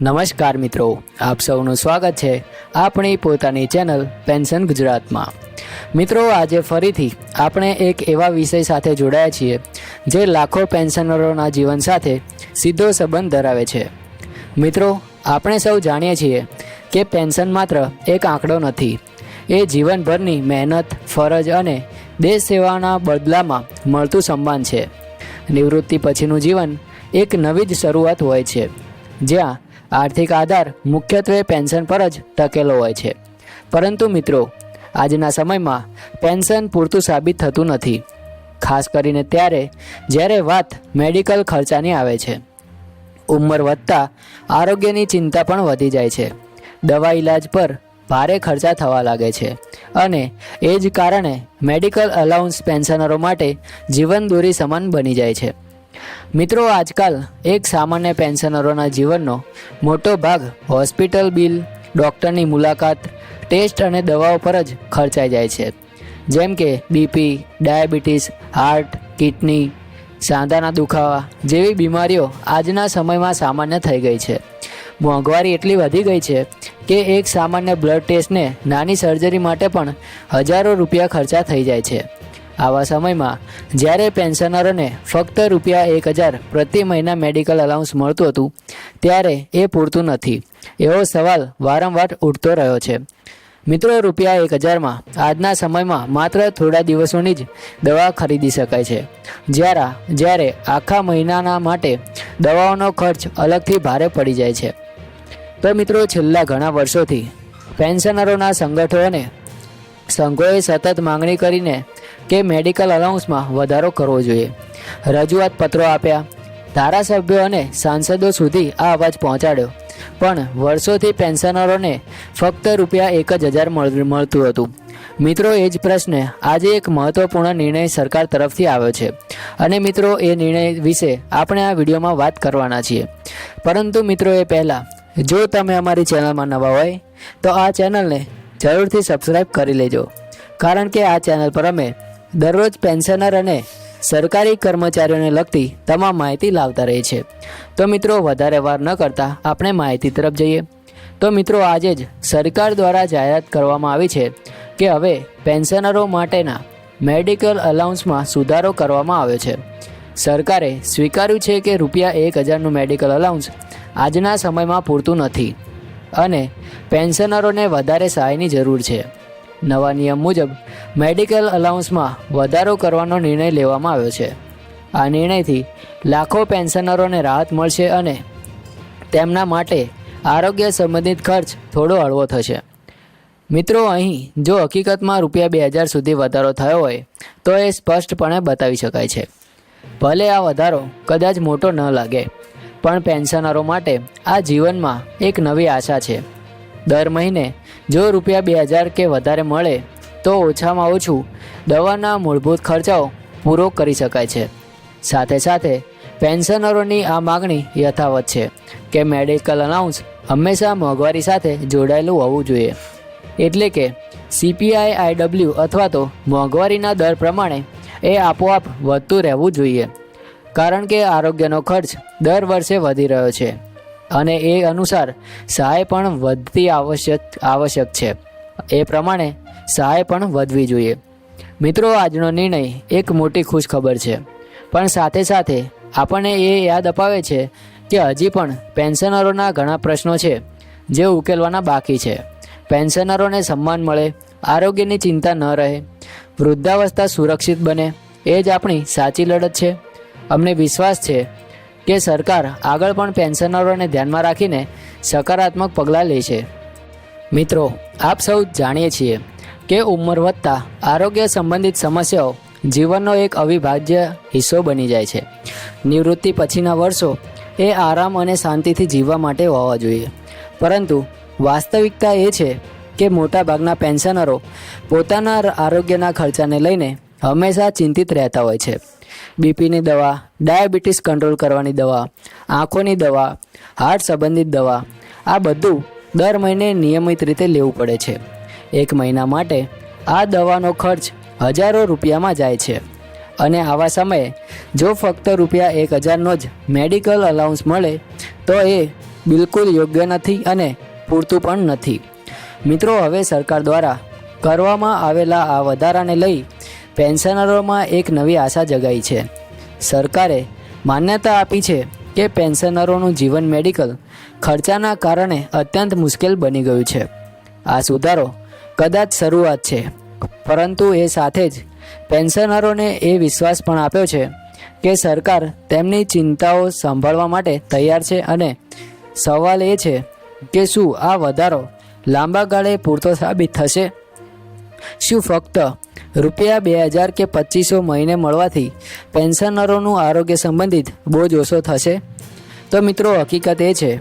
નમસ્કાર મિત્રો, આપ સૌનું સ્વાગત છે આપણી પોતાની ચેનલ પેન્શન ગુજરાતમાં. મિત્રો, આજે ફરીથી આપણે એક એવા વિષય સાથે જોડાયા છીએ જે લાખો પેન્શનરોના જીવન સાથે સીધો સંબંધ ધરાવે છે. મિત્રો, આપણે સૌ જાણીએ છીએ કે પેન્શન માત્ર એક આંકડો નથી, એ જીવનભરની મહેનત, ફરજ અને દેશ સેવાના બદલામાં મળતું સન્માન છે. નિવૃત્તિ પછીનું જીવન એક નવી જ શરૂઆત હોય છે, જ્યાં આર્થિક આધાર મુખ્યત્વે પેન્શન પર જ ટકેલો હોય છે. પરંતુ મિત્રો, આજના સમયમાં પેન્શન પૂરતું સાબિત થતું નથી. ખાસ કરીને ત્યારે જ્યારે વાત મેડિકલ ખર્ચાની આવે છે. ઉંમર વધતા આરોગ્યની ચિંતા પણ વધી જાય છે. દવા ઈલાજ પર ભારે ખર્ચા થવા લાગે છે અને એ જ કારણે મેડિકલ અલાઉન્સ પેન્શનરો માટે જીવન દોરી સમાન બની જાય છે. મિત્રો, આજકાલ એક સામાન્ય પેન્શનરોના જીવનનો મોટો ભાગ હોસ્પિટલ બિલ, ડૉક્ટરની મુલાકાત, ટેસ્ટ અને દવાઓ પર જ ખર્ચાઈ જાય છે. જેમ કે બીપી, ડાયાબિટીસ, હાર્ટ, કિડની, સાંધાના દુખાવા જેવી બીમારીઓ આજના સમયમાં સામાન્ય થઈ ગઈ છે. મોંઘવારી એટલી વધી ગઈ છે કે એક સામાન્ય બ્લડ ટેસ્ટને નાની સર્જરી માટે પણ હજારો રૂપિયા ખર્ચા થઈ જાય છે. આવા સમયમાં જ્યારે પેન્શનરોને ફક્ત રૂપિયા એક હજાર પ્રતિ મહિના મેડિકલ અલાઉન્સ મળતું હતું, ત્યારે એ પૂરતું નથી. એવો સવાલ વારંવાર ઉઠતો રહ્યો છે. મિત્રો, રૂપિયા એક હજારમાં આજના સમયમાં માત્ર થોડા દિવસોની જ દવા ખરીદી શકાય છે. જ્યારે જ્યારે આખા મહિનાના માટે દવાઓનો ખર્ચ અલગથી ભારે પડી જાય છે. તો મિત્રો, છેલ્લા ઘણા વર્ષોથી પેન્શનરોના સંગઠનોને સંઘોએ સતત માંગણી કરીને કે મેડિકલ અલાઉન્સમાં વધારો કરવો જોઈએ. રજૂઆત પત્રો આપ્યા. ધારાસભ્યો અને સાંસદો સુધી આ અવાજ પહોંચાડ્યો. પણ વર્ષોથી પેન્શનરોને ફક્ત રૂપિયા એક જ હજાર મળ- મળતું હતું. મિત્રો, એ જ પ્રશ્ન આજે એક મહત્વપૂર્ણ નિર્ણય સરકાર તરફથી આવ્યો છે. અને મિત્રો, એ નિર્ણય વિશે આપણે આ વિડીયોમાં વાત કરવાના છીએ. પરંતુ મિત્રો, એ પહેલાં, જો તમે અમારી ચેનલમાં નવા હોય, તો આ ચેનલને જરૂરથી સબસ્ક્રાઈબ કરી લેજો. કારણ કે આ ચેનલ પર અમે દરરોજ પેન્શનર અને સરકારી કર્મચારીઓને લગતી તમામ માહિતી લાવતા રહે છે. તો મિત્રો, વધારે વાર ન કરતાં આપણે માહિતી તરફ જઈએ. તો મિત્રો, આજે જ સરકાર દ્વારા જાહેરાત કરવામાં આવી છે કે હવે પેન્શનરો માટેના મેડિકલ અલાઉન્સમાં સુધારો કરવામાં આવ્યો છે. સરકારે સ્વીકાર્યું છે કે રૂપિયા એક હજારનું મેડિકલ અલાઉન્સ આજના સમયમાં પૂરતું નથી અને પેન્શનરોને વધારે સહાયની જરૂર છે. નવા નિયમ મુજબ મેડિકલ અલાઉન્સમાં વધારો કરવાનો નિર્ણય લેવામાં આવ્યો છે. આ નિર્ણયથી લાખો પેન્શનરોને રાહત મળશે અને તેમના માટે આરોગ્ય સંબંધિત ખર્ચ થોડો હળવો થશે. મિત્રો, અહીં જો હકીકતમાં રૂપિયા બે હજાર સુધી વધારો થયો હોય, તો એ સ્પષ્ટપણે બતાવી શકાય છે. ભલે આ વધારો કદાચ મોટો ન લાગે, પણ પેન્શનરો માટે આ જીવનમાં એક નવી આશા છે. દર મહિને જો રૂપિયા બે હજાર કે વધારે મળે તો ઓછામાં ઓછું દવાના મૂળભૂત ખર્ચાઓ પૂરો કરી શકાય છે. સાથે સાથે પેન્શનરોની આ માગણી યથાવત છે કે મેડિકલ અલાઉન્સ હંમેશા મોંઘવારી સાથે જોડાયેલું હોવું જોઈએ. એટલે કે સીપીઆઈ આઈડબલ્યુ અથવા તો મોંઘવારીના દર પ્રમાણે એ આપોઆપ વધતું રહેવું જોઈએ. કારણ કે આરોગ્યનો ખર્ચ દર વર્ષે વધી રહ્યો છે. અને એ અનુસાર સહાય પણ વધતી આવશ્યક આવશ્યક છે. એ પ્રમાણે સહાય પણ વધવી જોઈએ. મિત્રો, આજનો નિર્ણય એક મોટી ખુશ ખબર છે. પણ સાથે સાથે આપણને એ યાદ અપાવે છે કે હજી પણ પેન્શનરોના ઘણા પ્રશ્નો છે, જે ઉકેલવાના બાકી છે. પેન્શનરોને સન્માન મળે, આરોગ્યની ચિંતા ન રહે, વૃદ્ધાવસ્થા સુરક્ષિત બને, એ જ આપણી સાચી લડત છે. અમને વિશ્વાસ છે કે સરકાર આગળ પણ પેન્શનરોને ધ્યાનમાં રાખીને સકારાત્મક પગલાં લે છે. મિત્રો, આપ સૌ જાણીએ છીએ કે ઉંમર વધતા આરોગ્ય સંબંધિત સમસ્યાઓ જીવનનો એક અવિભાજ્ય હિસ્સો બની જાય છે. નિવૃત્તિ પછીના વર્ષો એ આરામ અને શાંતિથી જીવવા માટે હોવા જોઈએ. પરંતુ વાસ્તવિકતા એ છે કે મોટાભાગના પેન્શનરો પોતાના આરોગ્યના ખર્ચાને લઈને હંમેશા ચિંતિત રહેતા હોય છે. બીપીની દવા, ડાયાબિટીસ કંટ્રોલ કરવાની દવા, આંખોની દવા, હાર્ટ સંબંધિત દવા, આ બધું દર મહિને નિયમિત રીતે લેવું પડે છે. એક મહિના માટે આ દવાનો ખર્ચ હજારો રૂપિયામાં જાય છે. અને આવા સમયે જો ફક્ત રૂપિયા એક હજારનો જ મેડિકલ અલાઉન્સ મળે, તો એ બિલકુલ યોગ્ય નથી અને પૂરતું પણ નથી. મિત્રો, હવે સરકાર દ્વારા કરવામાં આવેલા આ વધારાને લઈ પેન્શનરોમાં એક નવી આશા જગાઈ છે. સરકારે માન્યતા આપી છે કે પેન્શનરોનું જીવન મેડિકલ ખર્ચાના કારણે અત્યંત મુશ્કેલ બની ગયું છે. આ સુધારો કદાચ શરૂઆત છે, પરંતુ એ સાથે જ પેન્શનરોને એ વિશ્વાસ પણ આપ્યો છે કે સરકાર તેમની ચિંતાઓ સંભાળવા માટે તૈયાર છે અને સવાલ એ છે કે શું આ વધારો લાંબા ગાળે પૂરતો સાબિત થશે? શું ફક્ત? રૂપિયા બે હજાર કે પચીસો મહિને મળવાથી પેન્શનરોનું આરોગ્ય સંબંધિત બોજ ઓછો થશે? તો મિત્રો, હકીકત એ છે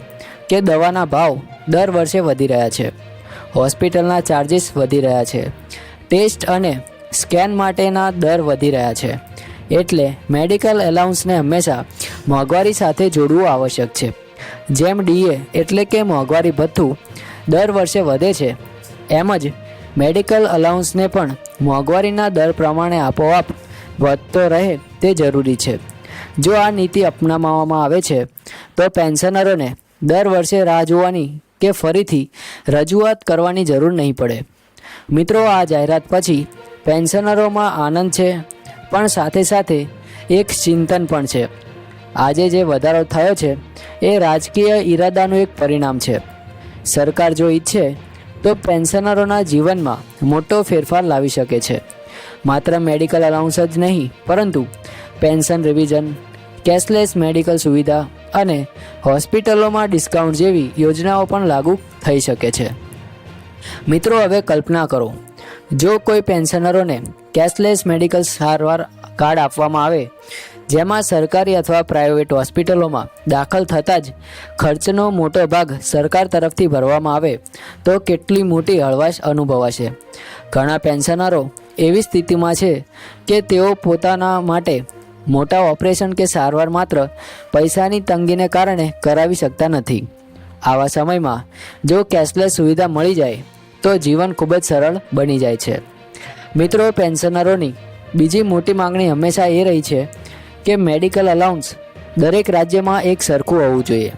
કે દવાના ભાવ દર વર્ષે વધી રહ્યા છે. હોસ્પિટલના ચાર્જિસ વધી રહ્યા છે. ટેસ્ટ અને સ્કેન માટેના દર વધી રહ્યા છે. એટલે મેડિકલ એલાઉન્સને હંમેશા મોંઘવારી સાથે જોડવું આવશ્યક છે. જેમ ડીએ એટલે કે મોંઘવારી ભથ્થું દર વર્ષે વધે છે, એમ જ મેડિકલ અલાઉન્સને પણ મોંઘવારીના દર પ્રમાણે આપોઆપ વધતો રહે તે જરૂરી છે. જો આ નીતિ અપનાવવામાં આવે છે, તો પેન્શનરોને દર વર્ષે રાહ જોવાની કે ફરીથી રજૂઆત કરવાની જરૂર નહીં પડે. મિત્રો, આ જાહેરાત પછી પેન્શનરોમાં આનંદ છે, પણ સાથે સાથે એક ચિંતન પણ છે. આજે જે વધારો થયો છે, એ રાજકીય ઈરાદાનું એક પરિણામ છે. સરકાર જો ઈચ્છે તો પેન્શનરોના જીવનમાં મોટો ફેરફાર લાવી શકે છે. માત્ર મેડિકલ અલાઉન્સ જ નહીં, પરંતુ પેન્શન રિવિઝન, કેશલેસ મેડિકલ સુવિધા અને હોસ્પિટલોમાં ડિસ્કાઉન્ટ જેવી યોજનાઓ પણ લાગુ થઈ શકે છે. મિત્રો, હવે કલ્પના કરો, જો કોઈ પેન્શનરોને કેશલેસ મેડિકલ સારવાર કાર્ડ આપવામાં આવે જેમાં સરકારી અથવા પ્રાઇવેટ હોસ્પિટલોમાં દાખલ થતાં જ ખર્ચનો મોટો ભાગ સરકાર તરફથી ભરવામાં આવે તો કેટલી મોટી હળવાશ અનુભવાશે. ઘણા પેન્શનરો એવી સ્થિતિમાં છે કે તેઓ પોતાના માટે મોટા ઓપરેશન કે સારવાર માત્ર પૈસાની તંગીને કારણે કરાવી શકતા નથી. આવા સમયમાં જો કેશલેસ સુવિધા મળી જાય તો જીવન ખૂબ જ સરળ બની જાય છે. મિત્રો, પેન્શનરોની બીજી મોટી માંગણી હંમેશા એ રહી છે કે મેડિકલ અલાઉન્સ દરેક રાજ્યમાં એક સરખું હોવું જોઈએ.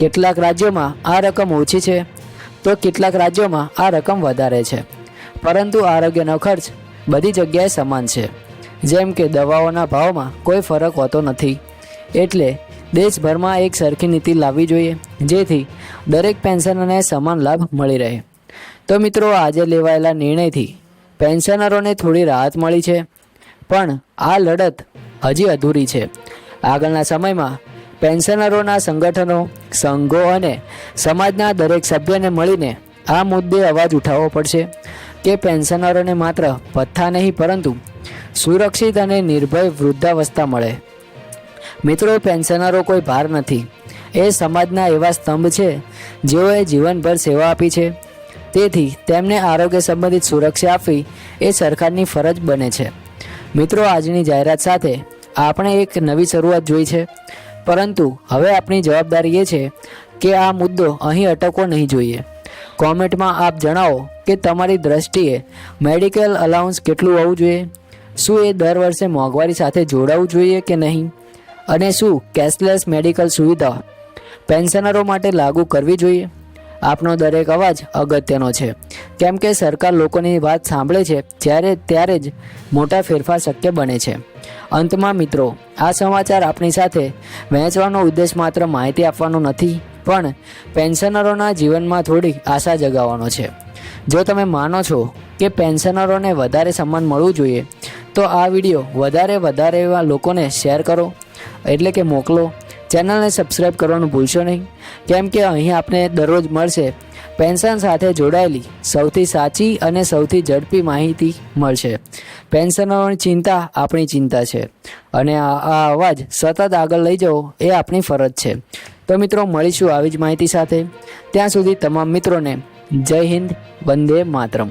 કેટલાક રાજ્યોમાં આ રકમ ઓછી છે તો કેટલાક રાજ્યોમાં આ રકમ વધારે છે. પરંતુ આરોગ્યનો ખર્ચ બધી જગ્યાએ સમાન છે. જેમ કે દવાઓના ભાવમાં કોઈ ફરક હોતો નથી. એટલે દેશભરમાં એક સરખી નીતિ લાવવી જોઈએ, જેથી દરેક પેન્શનરને સમાન લાભ મળી રહે. તો મિત્રો, આજે લેવાયેલા નિર્ણયથી પેન્શનરોને થોડી રાહત મળી છે. પણ આ લડત હજી અધૂરી છે. આગળના સમયમાં પેન્શનરોના સંગઠનો, સંઘો અને સમાજના દરેક સભ્યને મળીને આ મુદ્દે અવાજ ઉઠાવવો પડશે કે પેન્શનરોને માત્ર ભથ્થા નહીં, પરંતુ સુરક્ષિત અને નિર્ભય વૃદ્ધાવસ્થા મળે. મિત્રો, પેન્શનરો કોઈ ભાર નથી. એ સમાજના એવા સ્તંભ છે, જેઓએ જીવનભર સેવા આપી છે. તેથી તેમને આરોગ્ય સંબંધિત સુરક્ષા આપવી એ સરકારની ફરજ બને છે. મિત્રો, આજની જાહેરાત સાથે આપણે એક નવી શરૂઆત જોઈ છે. પરંતુ હવે આપણી જવાબદારી એ છે કે આ મુદ્દો અહીં અટકવો નહીં જોઈએ. કોમેન્ટમાં આપ જણાવો કે તમારી દ્રષ્ટિએ મેડિકલ અલાઉન્સ કેટલું હોવું જોઈએ? શું એ દર વર્ષે મોંઘવારી સાથે જોડાવું જોઈએ કે નહીં? અને શું કેશલેસ મેડિકલ સુવિધા પેન્શનરો માટે લાગુ કરવી જોઈએ? આપનો દરેક અવાજ અગત્યનો છે. કેમ કે સરકાર લોકોની વાત સાંભળે છે, જ્યારે ત્યારે જ મોટા ફેરફાર શક્ય બને છે. અંતમાં મિત્રો, આ સમાચાર આપણી સાથે વહેંચવાનો ઉદ્દેશ માત્ર માહિતી આપવાનો નથી, પણ પેન્શનરોના જીવનમાં થોડી આશા જગાવવાનો છે. જો તમે માનો છો કે પેન્શનરોને વધારે સન્માન મળવું જોઈએ, તો આ વીડિયો વધારે વધારે એવા લોકોને શેર કરો, એટલે કે મોકલો ચેનલને સબસ્ક્રાઈબ કરવાનું ભૂલશો નહીં. કેમ કે અહીં આપને દરરોજ મળશે પેન્શન સાથે જોડાયેલી સૌથી સાચી અને સૌથી ઝડપી માહિતી મળશે. પેન્શનરોની ચિંતા આપણી ચિંતા છે. અને આ અવાજ સતત આગળ લઈ જવો એ આપણી ફરજ છે. તો મિત્રો, મળીશું આવી જ માહિતી સાથે. ત્યાં સુધી તમામ મિત્રોને જય હિન્દ, વંદે માતરમ.